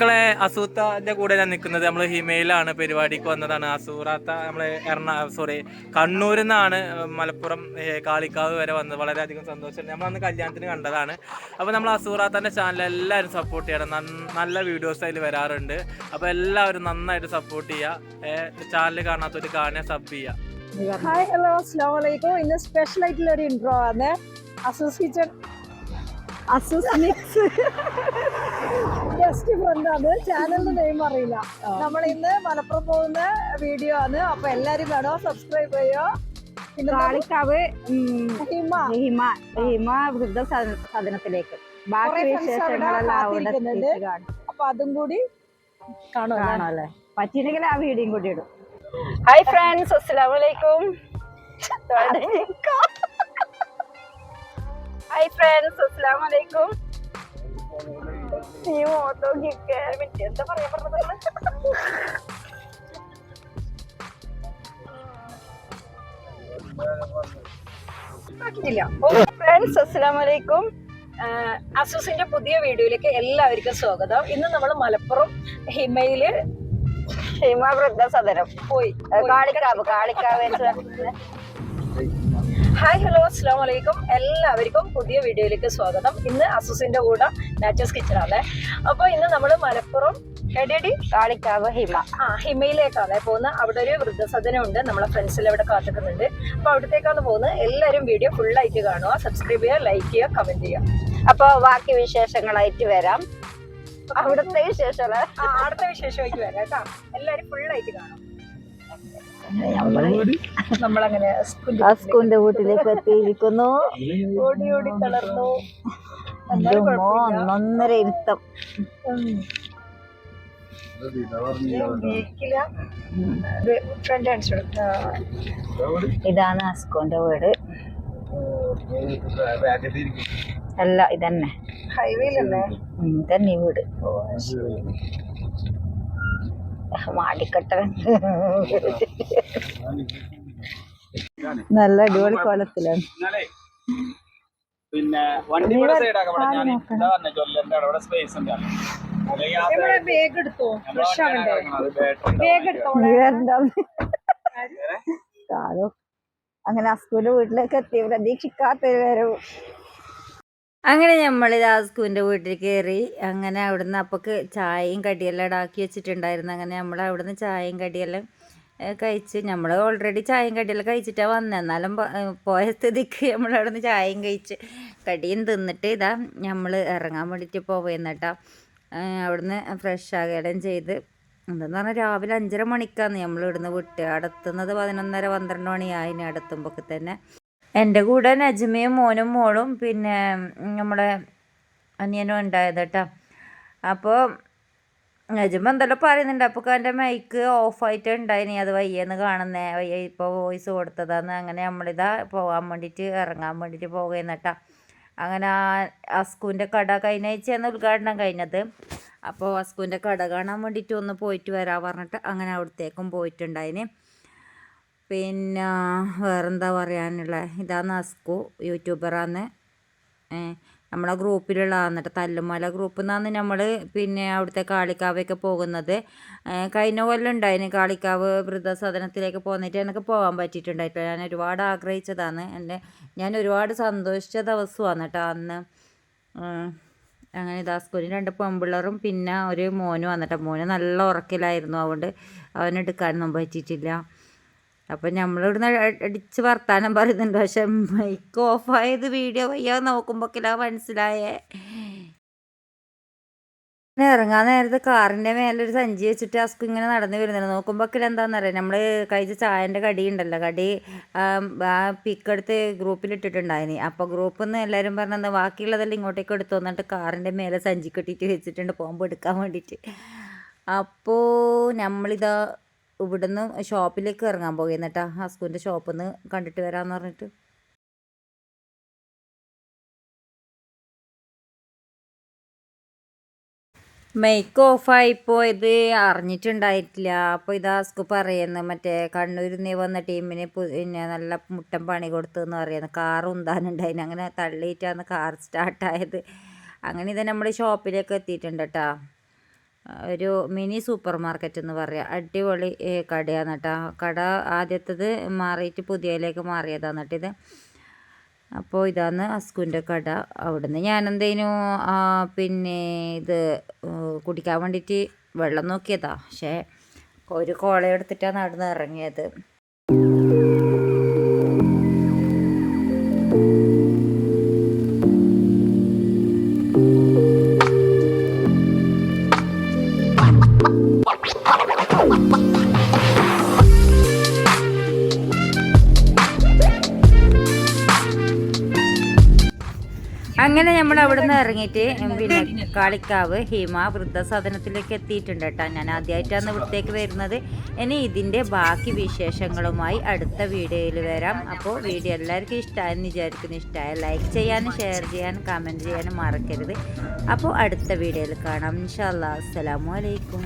മക്കളെ അസൂത്തന്റെ കൂടെ ഞാൻ നിൽക്കുന്നത് നമ്മൾ ഹിമയിലാണ് പരിപാടിക്ക് വന്നതാണ്. അസൂറാത്ത നമ്മൾ എറണാ സോറി കണ്ണൂരിൽ നിന്നാണ് മലപ്പുറം കാളിക്കാവ് വരെ വന്നത്. വളരെയധികം സന്തോഷമുണ്ട് നമ്മൾ അന്ന് കല്യാണത്തിന് കണ്ടതാണ്. അപ്പോൾ നമ്മൾ അസൂറാത്താന്റെ ചാനൽ എല്ലാവരും സപ്പോർട്ട് ചെയ്യണം. നല്ല വീഡിയോസ് അതിൽ വരാറുണ്ട്. അപ്പോൾ എല്ലാവരും നന്നായിട്ട് സപ്പോർട്ട് ചെയ്യുക ചാനൽ കാണാത്തൊരു കാണുക സബ് ചെയ്യുക ഹായ് ഹലോ അസ്സാം വലൈക്കും ഇന്ന് സ്പെഷ്യൽ ആയിട്ടുള്ള ഒരു ഇൻട്രോ ആണ്. Asus kitchen Asus mix best friend ആണ് ചാനലിന്റെ നെയിം അറിയില്ല. നമ്മൾ ഇന്ന് മലപ്പുറം പോകുന്ന വീഡിയോ ആണ്. അപ്പൊ എല്ലാരും വേണോ സബ്സ്ക്രൈബ് ചെയ്യുക പിന്നെ കാളിക്കാവ് ഹിമ. ഹിമ ഹിമ വൃദ്ധ ബാക്കി വിശേഷങ്ങളെല്ലാം അപ്പൊ അതും കൂടി കാണാല്ലേ പറ്റിയില്ലെങ്കിൽ ആ വീഡിയോയും കൂടി ഇടും. ഹായ് ഫ്രണ്ട്സ് അസ്സലാമു അലൈക്കും. ഹായ് ഫ്രണ്ട്സ് അസ്സലാമു അലൈക്കും നീ ഓട്ടോ എന്താ പറയാ പറഞ്ഞത്? ഫ്രണ്ട്സ് അസ്സലാമു അലൈക്കും അസൂസിന്റെ പുതിയ വീഡിയോയിലേക്ക് എല്ലാവർക്കും സ്വാഗതം. ഇന്ന് നമ്മൾ മലപ്പുറം ഹിമയിൽ ഹിമ വൃദ്ധസദനം പോയി. കാളിക്കാവ് കാളിക്കാവ് ഹായ് ഹലോ അസ്സാം വലൈക്കും എല്ലാവർക്കും പുതിയ വീഡിയോയിലേക്ക് സ്വാഗതം. ഇന്ന് അസുസിന്റെ കൂടെ നാച്ചേഴ്സ് കിച്ചണാണ് അപ്പോൾ ഇന്ന് നമ്മൾ മലപ്പുറം എടിയടി കാളിക്കാവ് ഹിമ. ആ ഹിമയിലേക്കാണ് പോകുന്നത്. അവിടെ ഒരു വൃദ്ധസദനമുണ്ട്. നമ്മളെ ഫ്രണ്ട്സിൽ അവിടെ കാത്തിക്കുന്നുണ്ട്. അപ്പോൾ അവിടത്തേക്കാണ് പോകുന്നത്. എല്ലാവരും വീഡിയോ ഫുള്ളായിട്ട് കാണുക. സബ്സ്ക്രൈബ് ചെയ്യുക ലൈക്ക് ചെയ്യുക കമന്റ് ചെയ്യുക. അപ്പോൾ ബാക്കി വിശേഷങ്ങളായിട്ട് വരാം. അവിടുത്തെ വിശേഷം ആ അടുത്ത വിശേഷമായിട്ട് വരാം കേട്ടോ. എല്ലാവരും ഫുള്ളായിട്ട് കാണും. നമ്മളങ്ങനെ അസ്കുന്റെ വീട്ടിലേക്ക് എത്തിയിരിക്കുന്നു. ഓടി ഓടി തളർന്നു. ഇതുമ്മോ ഒന്നൊന്നര ഇരുത്തം. ഇതാണ് അസ്കുന്റെ വീട്. അല്ല ഇതന്നെ. ഹൈവേയിലല്ലേ ഇതന്നെ വീട്. മാടിക്കട്ട നല്ല അടിപൊളി കോലത്തിലാണ്. പിന്നെ വണ്ടി സൈഡാക്കാൻ ഞാൻ ഇതാ പറഞ്ഞ ജ്വല്ലറിന്റെ അവിടെ സ്പേസ് ബാഗ് എടുത്തോ? ബാഗ് എടുത്തോ. അങ്ങനെ അസ്കുവിന്റെ വീട്ടിലേക്ക് എത്തി പ്രതീക്ഷിക്കാത്തൊരു വരവ്. അങ്ങനെ നമ്മൾ ദാസ്കുവിന്റെ വീട്ടിൽ കയറി അങ്ങനെ അവിടുന്ന് അപ്പൊക്ക് ചായയും കടിയെല്ലാം ഇടാക്കി വെച്ചിട്ടുണ്ടായിരുന്നു. അങ്ങനെ നമ്മൾ അവിടുന്ന് ചായയും കടിയെല്ലാം കഴിച്ച് നമ്മൾ ഓൾറെഡി ചായയും കടിയെല്ലാം കഴിച്ചിട്ടാണ് വന്നത് എന്നാലും പോയ സ്ഥിതിക്ക് നമ്മൾ അവിടുന്ന് ചായയും കഴിച്ച് കടിയും തിന്നിട്ട് ഇതാ നമ്മൾ ഇറങ്ങാൻ വേണ്ടിയിട്ട് പോവുന്നട്ടാ അവിടുന്ന് ഫ്രഷ് ആകുകയും ചെയ്ത് എന്തെന്ന് പറഞ്ഞാൽ രാവിലെ അഞ്ചര മണിക്കാണ് നമ്മൾ ഇവിടുന്ന് വിട്ട്. അടുത്തുന്നത് പതിനൊന്നര പന്ത്രണ്ട് മണിയായി ഇനി അടുത്തുമ്പോൾ തന്നെ. എന്റെ കൂടെ നജ്മയും മോനും മോളും പിന്നെ നമ്മുടെ അനിയനും ഉണ്ടായത് കേട്ടോ. അപ്പോൾ നജ്മ എന്തെല്ലാം പറയുന്നുണ്ട്. അപ്പോൾ എന്റെ മൈക്ക് ഓഫായിട്ട് ഉണ്ടായിനി. അത് വയ്യെന്ന് കാണുന്നേ. വയ്യ ഇപ്പോൾ വോയിസ് കൊടുത്തതാന്ന്. അങ്ങനെ നമ്മളിതാ പോകാൻ വേണ്ടിയിട്ട് ഇറങ്ങാൻ വേണ്ടിയിട്ട് പോകുന്ന കേട്ടോ. അങ്ങനെ ആ അസ്കുവിന്റെ കട കഴിഞ്ഞ ആഴ്ചയാണ് ഉദ്ഘാടനം കഴിഞ്ഞത്. അപ്പോൾ അസ്കുവിന്റെ കട കാണാൻ വേണ്ടിയിട്ട് ഒന്ന് പോയിട്ട് വരാൻ പറഞ്ഞിട്ട് അങ്ങനെ അവിടത്തേക്കും പോയിട്ടുണ്ടായിന്. പിന്നെ വേറെന്താ പറയാനുള്ളത് ഇതാണ് അസ്കു യൂട്യൂബറാന്ന്. നമ്മളെ ഗ്രൂപ്പിലുള്ള എന്നിട്ട് തല്ലുമല ഗ്രൂപ്പിൽ നിന്നാണ് നമ്മൾ പിന്നെ അവിടുത്തെ കാളിക്കാവൊക്കെ പോകുന്നത്. കഴിഞ്ഞ കൊല്ലം ഉണ്ടായിന് കാളിക്കാവ് വൃദ്ധസദനത്തിലേക്ക് പോന്നിട്ട് എനിക്ക് പോകാൻ പറ്റിയിട്ടുണ്ടായിട്ടില്ല. ഞാൻ ഒരുപാട് ആഗ്രഹിച്ചതാണ്. എന്റെ ഞാൻ ഒരുപാട് സന്തോഷിച്ച ദിവസമാണ് കേട്ടോ അന്ന്. അങ്ങനെ ദാസ്കൂരി രണ്ട് പെൺപിള്ളറും പിന്നെ ഒരു മോനും വന്നിട്ട്. മോന് നല്ല ഉറക്കിലായിരുന്നു. അതുകൊണ്ട് അവനെടുക്കാനൊന്നും പറ്റിയിട്ടില്ല. അപ്പം നമ്മളിവിടുന്ന് അടിച്ച് വർത്താനം പറയുന്നുണ്ട്. പക്ഷെ മൈക്ക് ഓഫായത് വീഡിയോ വയ്യ നോക്കുമ്പോഴേക്കില്ല മനസ്സിലായേ. ഇറങ്ങാൻ നേരത്ത് കാറിന്റെ മേലൊരു സഞ്ചി വെച്ചിട്ട് അസ്കു ഇങ്ങനെ നടന്നു വരുന്നുണ്ട്. നോക്കുമ്പോഴേക്കില്ല എന്താണെന്നറിയാം നമ്മൾ കഴിച്ച ചായന്റെ കടി ഉണ്ടല്ലോ. കടി ആ പിക്ക് എടുത്ത് ഗ്രൂപ്പിൽ ഇട്ടിട്ടുണ്ടായിനി. അപ്പോൾ ഗ്രൂപ്പിൽ നിന്ന് എല്ലാവരും പറഞ്ഞത് ബാക്കിയുള്ളതെല്ലാം ഇങ്ങോട്ടേക്ക് എടുത്തു വന്നിട്ട് കാറിന്റെ മേലെ സഞ്ചി കെട്ടിയിട്ട് വെച്ചിട്ടുണ്ട്. പോകുമ്പോൾ എടുക്കാൻ വേണ്ടിയിട്ട് അപ്പോൾ നമ്മളിതാ ഇവിടുന്ന് ഷോപ്പിലേക്ക് ഇറങ്ങാൻ പോകുന്നു കേട്ടോ ഹസ്ബൻഡ് ഷോപ്പിൽ നിന്ന് കണ്ടിട്ട് വരാമെന്ന് പറഞ്ഞിട്ട്. മേക്ക് ഓഫായി പോയത് അറിഞ്ഞിട്ടുണ്ടായിട്ടില്ല. അപ്പോൾ ഇത് ഹസ്കു പറയുന്നത് മറ്റേ കണ്ണൂരിൽ നിന്ന് വന്ന ടീമിന് പിന്നെ നല്ല മുട്ടൻ പണി കൊടുത്തു എന്ന് പറയുന്നത് കാർ ഉന്താനുണ്ടായിന്. അങ്ങനെ തള്ളിയിട്ടാണ് കാർ സ്റ്റാർട്ടായത്. അങ്ങനെ ഇത് നമ്മൾ ഷോപ്പിലേക്ക് എത്തിയിട്ടുണ്ട് കേട്ടോ ഒരു മിനി സൂപ്പർ മാർക്കറ്റ് എന്ന് പറയാം. അടിപൊളി കടയാണ് കേട്ടോ കട ആദ്യത്തത് മാറിയിട്ട് പുതിയതിലേക്ക് മാറിയതാണ് ഇത്. അപ്പോൾ ഇതാണ് അസ്കുവിന്റെ കട. അവിടുന്ന് ഞാനെന്തേനു പിന്നെ ഇത് കുടിക്കാൻ വേണ്ടിയിട്ട് വെള്ളം നോക്കിയതാ. പക്ഷേ ഒരു കോള എടുത്തിട്ടാണ് നിന്ന് ഇറങ്ങിയത്. അങ്ങനെ നമ്മൾ അവിടെ നിന്ന് ഇറങ്ങിയിട്ട് പിന്നെ കാളിക്കാവ് ഹിമ വൃദ്ധസദനത്തിലേക്ക് എത്തിയിട്ടുണ്ട് കേട്ടോ. ഞാൻ ആദ്യമായിട്ടാണ് ഇവിടത്തേക്ക് വരുന്നത്. ഇനി ഇതിന്റെ ബാക്കി വിശേഷങ്ങളുമായി അടുത്ത വീഡിയോയിൽ വരാം. അപ്പോൾ വീഡിയോ എല്ലാവർക്കും ഇഷ്ടമായെന്ന് വിചാരിക്കുന്നു. ഇഷ്ടമായ ലൈക്ക് ചെയ്യാനും ഷെയർ ചെയ്യാനും കമന്റ് ചെയ്യാനും മറക്കരുത്. അപ്പോൾ അടുത്ത വീഡിയോയിൽ കാണാം. ഇൻഷാല്ലാ അസ്സലാമു അലൈക്കും.